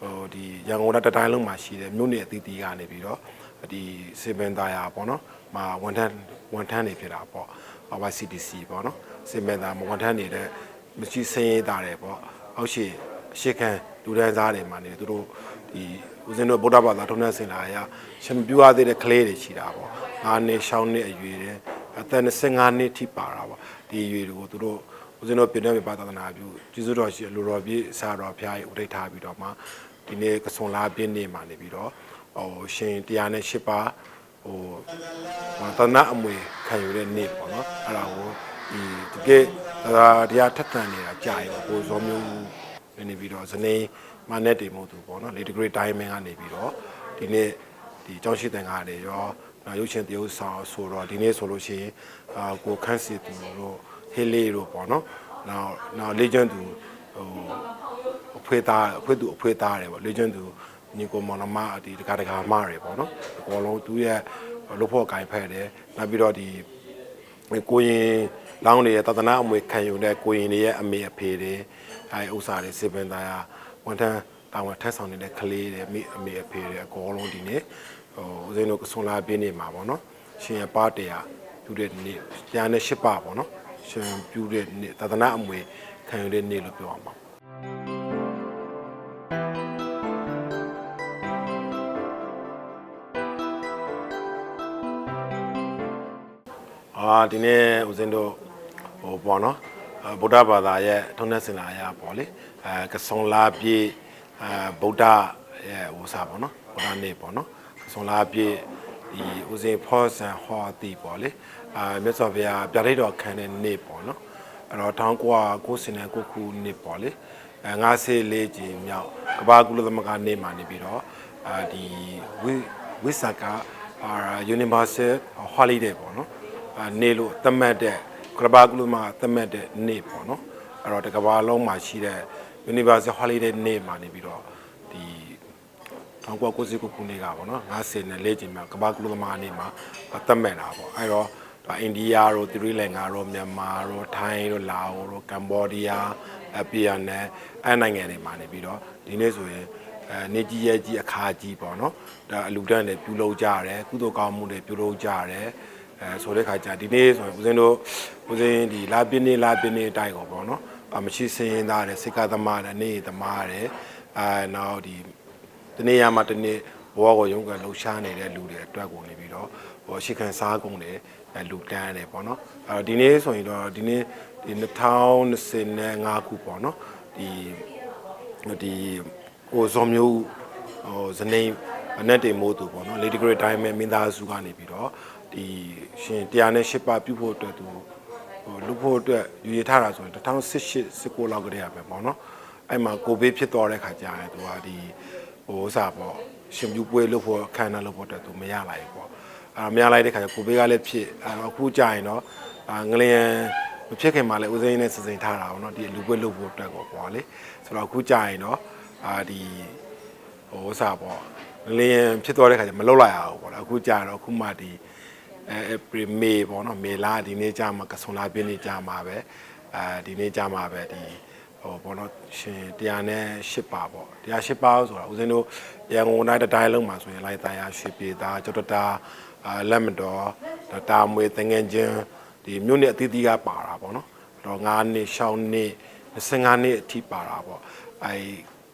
ဟိုဒီရန်ကုန်ကတတိုင်းလုံးမှာရှိတဲ့မြို့နယ်အသီးသီးကနေပြီးတော့ဒီစေပင်သားယာပေါ့နော်မှာဝန်ထမ်းဝန်ထမ်းတွေဖြစ်တာပေါ့ YCDC ပေါ့နော်စေပင်သားဝန်ထမ်းနေတဲ့မရှိစင်းရေးသားတယ်ပေါ့အောက်ရှိအရှိခံလူဒန်းစားတွေမှာနေသူတို့ဒီဦးဇင်းတို့ဗုဒ္ဓဘာသာထုံးတဲ့စင်လာရရှင်မပြူရသေးတဲ့ကလေးတွေရှိတာပေါ့9နှစ်6နှစ်အရွယ်တဲ့အသက်25နှစ်ထိပါတာပေါ့ဒီအရွယ်တွေကိုသူတို့ ဦးဇင်းတို့ပြည်နယ်မြေပါသာသနာပြုကျေးဇူးတော်ရှိလူတော်ပြည့်စာတော်ဖျားကြီးဥထိတ်ထားပြီးတော့မှဒီနေ့ကစွန်လာပြည့်နေ့မှာနေပြီးတော့ဟိုရှင်တရားနဲ့၈ပါးဟိုဟောတနာအမွေခံယူတဲ့နေ့ပေါ့နော်အဲ့ဒါကိုဒီတကယ်ဒါတရားထက်သန်နေတာကြာရောကိုဇောမျိုးနေပြီးတော့ဇနေမနဲ့တေမို့သူပေါ့နော်လေဒီဂရီတိုင်းမင်းကနေပြီးတော့ဒီနေ့ဒီကျောင်းရှိတန်ကားတွေရောနောက်ရုပ်ရှင်တရုပ်ဆောင်ဆိုတော့ဒီနေ့ဆိုလို့ရှိရင်အာကိုခန့်စီသူတို့ဟေးလေးတို့ပေါ့နော်။ နောက်နောက်လေဂျန်သူဟိုအဖွေးသားအဖွေးသူအဖွေးသားတယ်ပေါ့လေဂျန်သူညီကိုမောင်နှမဒီတကာတကာမတွေပေါ့နော်။အကုန်လုံးသူရဲ့လို့ဖို့ကင်ဖက်တယ်။နောက်ပြီးတော့ဒီကိုရင်လောင်းတွေရဲ့တသနာအမွေခံယူတဲ့ကိုရင်တွေရဲ့အမေအဖေတွေအဲဥစ္စာတွေစေပင်သားရဝန်ထမ်းတာဝန်ထမ်းဆောင်နေတဲ့ကလေးတွေမိအမေအဖေတွေအကုန်လုံးဒီနေ့ဟိုဦးဇင်းတို့ကဆွန်လာပြင်းနေမှာပေါ့နော်။ရှင်ရပါတရားပြုတဲ့နေ့တရားနဲ့ရှစ်ပါပေါ့နော်။ ရှင်ပြုတဲ့နေ့တသနာအမွေခံယူတဲ့နေ့လို့ပြောအောင်ပါအာဒီနေ့ဦးဇင်းတို့ဟိုပေါ့နော်အာဗုဒ္ဓဘာသာရဲ့ထုံးတဲ့စင်လာရပေါ့လေအဲကဆုံလာပြေအဲဗုဒ္ဓရဲ့ဟိုစားပေါ့နော်ဗုဒ္ဓနေ့ပေါ့နော်ကဆုံလာပြေဒီဦးဇင်းဖောဆန်ဟောတီပေါ့လေ အာမြတ်စွာဘုရားပြဋိတော်ခံတဲ့နေ့ပေါ့နော်အဲ့တော့တောင်းကွာကိုစင်နဲ့ကိုခုနေ့ပေါ့လေအဲငါးဆေးလေးကြီးမြောက်ကဘာကုလသမဂ္ဂနေ့မှာနေပြီးတော့အာဒီဝိဝိဆာကအာ universal holiday ပေါ့နော်အာနေလို့သတ်မှတ်တဲ့ကရဘာကုလမှာသတ်မှတ်တဲ့နေ့ပေါ့နော်အဲ့တော့တကဘာလုံးမှာရှိတဲ့ Universal Holiday နေ့မှာနေပြီးတော့ဒီ1999ခုနှစ်ကပေါ့နော်50နဲ့လေးချိန်မှာကမ္ဘာကုလသမဂ္ဂနေ့မှာသတ်မှတ်တာပေါ့အဲ့တော့ ဒါအိန္ဒိယတို့သီရိလင်္ကာတို့မြန်မာတို့ထိုင်းတို့လာအိုတို့ကမ္ဘောဒီးယားအပီယန်နဲ့အဲ့နိုင်ငံတွေမှာနေပြီးတော့ဒီနေ့ဆိုရင်အဲနေကြီးရဲ့ကြီးအခါကြီးပေါ့နော်ဒါအလူတန်းတွေပြုလုပ်ကြရတယ်ကုသိုလ်ကောင်းမှုတွေပြုလုပ်ကြရတယ်အဲဆိုတဲ့ခါကျဒီနေ့ဆိုရင်ဦးဇင်းတို့ဦးဇင်းဒီလာပြင်းနေလာပြင်းနေတိုက်ကိုပေါ့နော်အမရှိစင်းရင်သားတယ်စိတ်ကသမားတယ်နေသမားတယ်အဲနောက်ဒီတနေ့ရမှာတနေ့ ဘောကိုရုံးကလှူရှားနေတဲ့လူတွေအတွက်ကိုနေပြီးတော့ဟိုရှိခံစားကုန်တယ်အဲလူတန်းတယ်ပေါ့နော်အဲတော့ဒီနေ့ဆိုရင်တော့ဒီနေ့ဒီ2025ခုပေါ့နော်ဒီဒီဟိုဇော်မျိုးဟိုဇနေအနက်တေမိုးသူပေါ့နော်လေဒီဂရတိုင်းမဲ့မင်းသားစုကနေပြီးတော့ဒီရှင်တရားနဲ့ရှစ်ပါပြုဖို့အတွက်သူဟိုလူဖို့အတွက်ယူရထားတာဆိုရင်2018 19လောက်ကတည်းကပဲပေါ့နော်အဲ့မှာကိုဘေးဖြစ်သွားတဲ့ခါကျရင်သူကဒီဟိုဥစားပေါ့ ရှင်ပြူပွဲလို့ဖို့ခန္ဓာလို့ဖို့အတွက်သူမရလိုက်ဘူးပေါ့အာမရလိုက်တဲ့ခါကျကိုဘေးကလည်းဖြစ်အခုကြာရင်တော့အာငလျင်မဖြစ်ခင်မှာလည်းဦးစိမ်းနဲ့စစိန်ထားတာပေါ့နော်ဒီလူပွဲလို့ဖို့အတွက်ကိုပေါ့လေဆိုတော့အခုကြာရင်တော့အာဒီဟိုဥစားပေါ့ငလျင်ဖြစ်သွားတဲ့ခါကျမလုတ်လိုက်ရအောင်ပေါ့နော်အခုကြာတော့အခုမှဒီအဲပရီမေပေါ့နော်မေလာဒီနေ့ကြာမှာကဆုံလာပြင်းနေ့ကြာမှာပဲအဲဒီနေ့ကြာမှာပဲဒီ ဟိုပေါ့နော်ရှင်တရားနဲ့ရှစ်ပါပေါ့တရားရှစ်ပါဆိုတာဦးဇင်းတို့ရန်ကုန်တိုင်းတစ်တိုင်းလုံးမှာဆိုရင်လိုက်သားရရွှေပြည်သားကျောက်တတာအာလက်မတော်တာမွေတငယ်ချင်းဒီမြို့နယ်အသီးသီးကပါတာပေါ့နော်တော့9နှစ်6နှစ်25နှစ်အထိပါတာပေါ့အဲ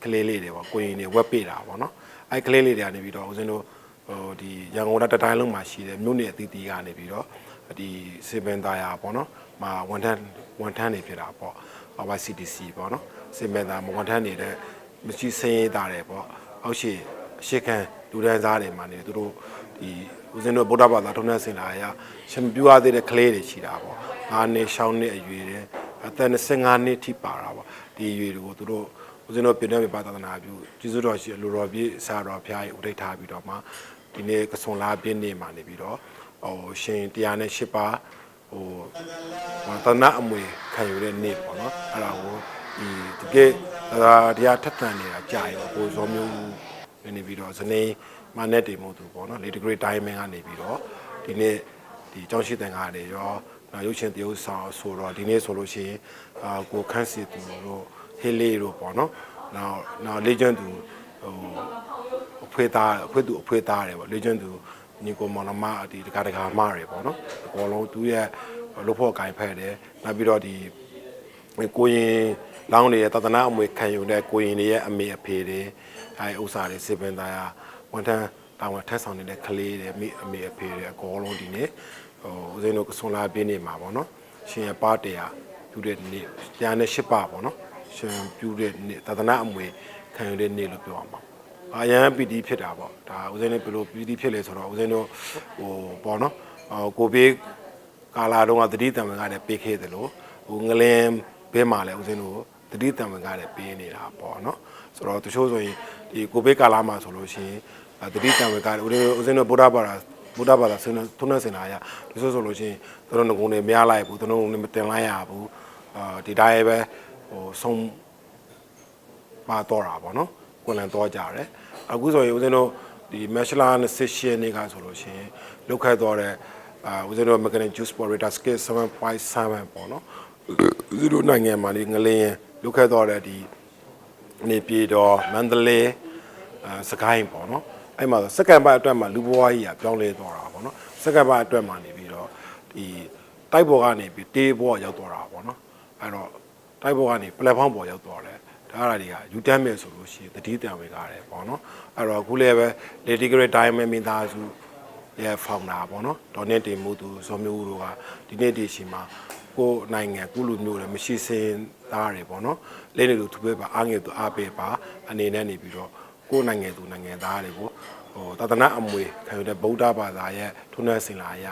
ကလေးလေးတွေပေါ့ကိုရင်တွေဝက်ပေးတာပေါ့နော်အဲကလေးလေးတွေကနေပြီးတော့ဦးဇင်းတို့ဟိုဒီရန်ကုန်တိုင်းတစ်တိုင်းလုံးမှာရှိတဲ့မြို့နယ်အသီးသီးကနေပြီးတော့ ဒီစေပင်သားရပေါ့နော်မှာဝန်ထမ်းဝန်ထမ်းတွေဖြစ်တာပေါ့ YCDC ပေါ့နော်စေပင်သားဝန်ထမ်းနေတဲ့မရှိစင်းရေးသားတယ်ပေါ့အောက်ရှိအရှိခံလူဒန်းစားတွေမှာနေသူတို့ဒီဦးဇင်းတို့ဗုဒ္ဓဘာသာထုံးတဲ့စင်လာရရှင်ပြူရသေးတဲ့ကလေးတွေရှိတာပေါ့9နှစ်6နှစ်အရွယ်တဲ့အသက်25နှစ်ထိပါတာပေါ့ဒီအရွယ်တွေကိုသူတို့ဦးဇင်းတို့ပြည်နယ်မြေပါသာသနာပြုကျေးဇူးတော်ရှိလူတော်ပြည့်စာတော်ဖျားကြီးဥထိတ်ထားပြီးတော့မှဒီနေ့ကစွန်လာပြည့်နေ့မှာနေပြီးတော့ ဟိုရှင်တရားနဲ့ရှစ်ပါဟိုဟောတနာအမွေခံယူတဲ့နေ့ပေါ့နော်အဲ့ဒါကိုဒီတကယ်ဒါတရားထက်သန်နေတာကြာရောကိုဇော်မျိုးနေပြီးတော့ဇနေမနဲ့တေမို့သူပေါ့နော်လေဒီဂရီတိုင်းမင်းကနေပြီးတော့ဒီနေ့ဒီကျောင်းရှိတန်ကားတွေရောနောက်ရုပ်ရှင်တရုပ်ဆောင်ဆိုတော့ဒီနေ့ဆိုလို့ရှိရင်အာကိုခန့်စီသူတို့ဟေးလေးတို့ပေါ့နော်နောက်နောက်လေဂျန်သူဖွေးသားအဖွေးသူအဖွေးသားတယ်ပေါ့လေကျွန်းသူ ညီကိုမောင်နှမဒီတကာတကာမတွေပေါ့နော်အကုန်လုံးသူရဲ့လို့ဖို့ကိုင်ဖက်တယ်နောက်ပြီးတော့ဒီကိုရင်လောင်းတွေရဲ့တသနာအမွေခံယူတဲ့ကိုရင်တွေရဲ့အမေအဖေတွေအဲဥစ္စာတွေစေပင်သားရဝန်ထမ်းတာဝန်ထမ်းဆောင်နေတဲ့ကလေးတွေမိအမေအဖေတွေအကုန်လုံးဒီနေ့ဟိုဦးဇင်းတို့ကဆွန်လာပြင်းနေမှာပေါ့နော်ရှင်ရပါတရားပြုတဲ့နေ့ကျန်တဲ့ရှစ်ပါပေါ့နော်ရှင်ပြုတဲ့နေ့တသနာအမွေခံယူတဲ့နေ့လို့ပြောအောင်ပါ အရန်ပီတီဖြစ်တာပေါ့ဒါဦးဇင်းလေးဘယ်လိုပီတီဖြစ်လဲဆိုတော့ဦးဇင်းတို့ဟိုပေါ့နော်ဟိုကိုဘေးကာလာတုန်းကတတိတံဝင်ကလည်းပေးခဲ့တယ်လို့ဟိုငလင်းဘဲမှာလည်းဦးဇင်းတို့တတိတံဝင်ကလည်းပေးနေတာပေါ့နော်ဆိုတော့တချို့ဆိုရင်ဒီကိုဘေးကာလာမှာဆိုလို့ရှိရင်တတိတံဝင်ကလည်းဦးဇင်းတို့ဦးဇင်းတို့ဗုဒ္ဓဘာသာဗုဒ္ဓဘာသာဆင်းထုံးနေစင်လာရတချို့ဆိုလို့ရှိရင်သူတို့ငကုံတွေမရလိုက်ဘူးသူတို့ငကုံတွေမတင်လိုက်ရဘူးအာဒီတိုင်းပဲဟိုဆုံးပါတော့တာပေါ့နော် ကွန်လန်တော့ကြတယ်အခုဆိုရင်ဦးဇင်းတို့ဒီ Mashla 28နေ့ကဆိုလို့ရှိရင်လောက်ခတ်တော့တဲ့အာဦးဇင်းတို့ Mechanic Juice Sportator Scale 7.7ပေါ့နော်ဦးဇင်းတို့နိုင်ငံမှာဒီငလင်းလောက်ခတ်တော့တဲ့ဒီနေပြည်တော်မန္တလေးအာစကိုင်းပေါ့နော်အဲ့မှာစက္ကန့်ပတ်အတွက်မှာလူဘဝကြီးကပြောင်းလဲသွားတာပေါ့နော်စက္ကန့်ပတ်အတွက်မှာနေပြီးတော့ဒီတိုက်ပေါ်ကနေပြီးတေးဘောရောက်သွားတာပေါ့နော်အဲ့တော့တိုက်ပေါ်ကနေ platform ပေါ်ရောက်သွားတယ် ဒါအားတွေကယူတမ်းမယ်ဆိုလို့ရှိရင်တတိတံဝင်ကားတယ်ပေါ့နော်အဲ့တော့အခုလည်းပဲ Lady Great Diamond မင်းသားစုရဲ့ founder ပေါ့နော်ဒေါ်နေတင်မှုသူဇော်မျိုးဦးတို့ကဒီနေ့ဒီရှင်မှာကိုယ်နိုင်ငံကုလူမျိုးလည်းမရှိစင်သားတွေပေါ့နော်လေးနေလို့သူပဲပါအားငယ်သူအားပေးပါအနေနဲ့နေပြီးတော့ကိုယ်နိုင်ငံသူနိုင်ငံသားတွေကိုဟိုတသနာအမွေခံယူတဲ့ဗုဒ္ဓဘာသာရဲ့ထုံးတဲ့စင်လာအရ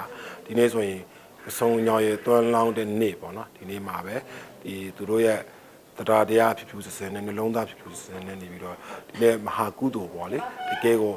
ဒီနေ့ဆိုရင်အဆုံးညောင်ရဲ့တွန်းလောင်းတဲ့နေ့ပေါ့နော်ဒီနေ့မှာပဲဒီသူတို့ရဲ့ တရားတရားဖြစ်ဖြစ်စစနဲ့နှလုံးသားဖြစ်ဖြစ်စစနဲ့နေပြီးတော့ဒီနေ့မဟာကုသိုလ်ပေါ့လေတကယ်ကို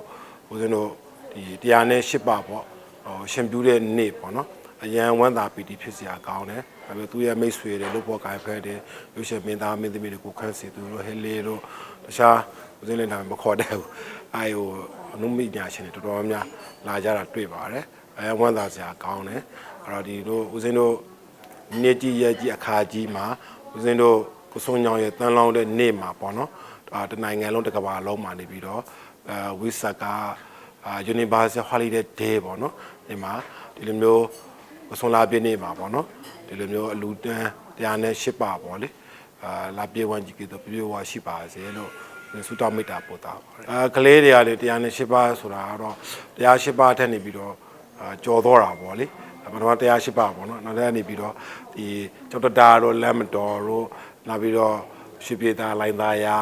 ဦးဇင်းတို့ဒီတရားနဲ့ရှစ်ပါပေါ့ဟိုရှင်ပြူတဲ့နေ့ပေါ့နော်အရန်ဝမ်းသာပီတိဖြစ်စရာကောင်းတယ်ဒါပေမဲ့သူရဲ့မိတ်ဆွေတွေလို့ပေါ်ကိုင်ဖက်တယ်ရုပ်ရှင်မင်းသားမင်းသမီးတွေကိုခန့်စီသူတို့ဟဲလေးတို့တခြားဦးဇင်းလည်းနာမည်မခေါ်တတ်ဘူးအဲဟိုအနုမိညာရှင်တွေတော်တော်များများလာကြတာတွေ့ပါတယ်အဲဝမ်းသာစရာကောင်းတယ်အဲ့တော့ဒီတို့ဦးဇင်းတို့နေ့ကြီးရက်ကြီးအခါကြီးမှာဦးဇင်းတို့ ကိုစုံညောင်ရဲ့တန်လောင်းတဲ့နေ့မှာပေါ့နော်ဒါတနိုင်ငံလုံးတစ်ကမ္ဘာလုံးမှာနေပြီးတော့အဲဝိဆာကအာ Universal Holiday Day ပေါ့နော်ဒီမှာဒီလိုမျိုးကိုစုံလာပြည့်နေ့မှာပေါ့နော်ဒီလိုမျိုးအလူတန်းတရားနဲ့ရှစ်ပါပေါ့လေအာလာပြေဝမ်းကြီးကတော့ပြေဝါရှိပါစေလို့ဆုတောင်းမေတ္တာပို့တာပါတယ်အာကလေးတွေကလေတရားနဲ့ရှစ်ပါဆိုတာကတော့တရားရှစ်ပါထက်နေပြီးတော့အာကြော်တော့တာပေါ့လေပထမတရားရှိပါပေါ့နော်နောက်လည်းနေပြီးတော့ဒီကျောက်တတာတို့လက်မတော်တို့ နောက်ပြီးတော့ရွှေပြည်သားလိုင်းသားရာ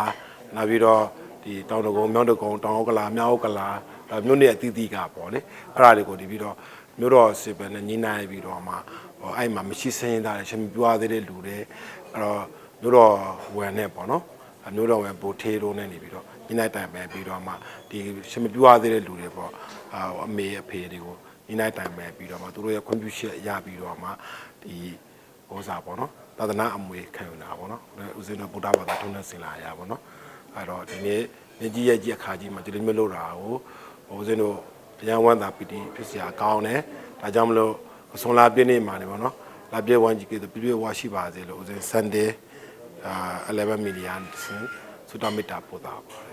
နောက်ပြီးတော့ဒီတောင်တကုံမြောက်တကုံတောင်ဥက္ကလာမြောက်ဥက္ကလာဒါမြို့နယ်အသီးသီးကပေါ့လေအဲ့ဒါတွေကိုဒီပြီးတော့မြို့တော်စေပန်နဲ့ညီနိုင်ပြီးတော့မှဟိုအဲ့မှာမရှိစင်းသားတယ်ရှင်ပြွားသေးတဲ့လူတွေအဲ့တော့မြို့တော်ဝန်နဲ့ပေါ့နော်အမျိုးတော်ဝန်ဘိုထေးတို့နဲ့နေပြီးတော့ညီနိုင်တိုင်ပန်ပြီးတော့မှဒီရှင်ပြွားသေးတဲ့လူတွေပေါ့အာအမေအဖေတွေကိုဒီနိုင်တိုင်ပဲပြီးတော့မှသူတို့ရဲ့ contribution ရပြီးတော့မှဒီဟောစာပေါ့နော် သာသနာအမွေခံယူတာပေါ့နော်ဦးဇင်းတို့ဗုဒ္ဓဘာသာထုံးတဲ့စင်လာရပေါ့နော်အဲ့တော့ဒီနေ့ညကြီးရဲ့ကြီးအခါကြီးမှာဒီလိုမျိုးလုပ်တာကိုဦးဇင်းတို့တရားဝမ်းသာပီတိဖြစ်စရာကောင်းတယ်ဒါကြောင့်မလို့အစွန်လာပြည့်နေ့မှာနေပေါ့နော်လာပြည့်ဝမ်းကြီးကပြည့်ပြည့်ဝါရှိပါစေလို့ဦးဇင်း Sunday အာ11 million ဆူတာမီတာပို့တာပါ